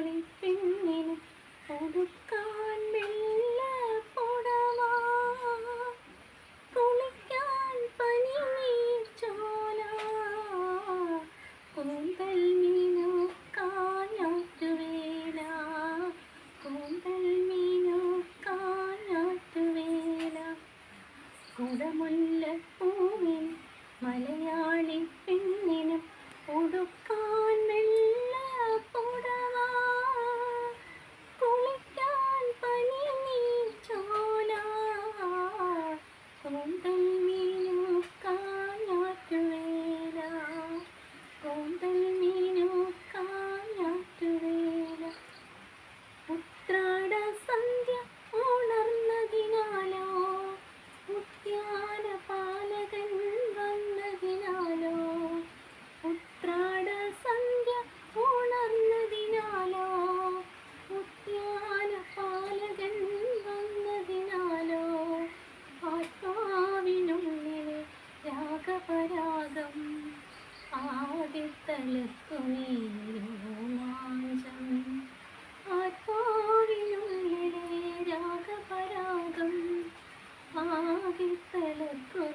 കളിപ്പെണ്ണിന് ഉടുക്കാൻ വെള്ള പുടവ കുളിക്കാൻ പനിനീർച്ചോല കൂന്തൽ മീനുക്കാൻ ഞാറ്റുവേല കൂന്തൽ മീനുക്കാൻ ഞാറ്റുവേല കുടമുല്ലപ്പൂവിൻ മലയാളി ആദിത്തലക്കുനീരോമാഞ്ചം ആത്മാവിനുള്ളിലെ രാഗപരാഗം ആദിത്തലക്കുനീരോ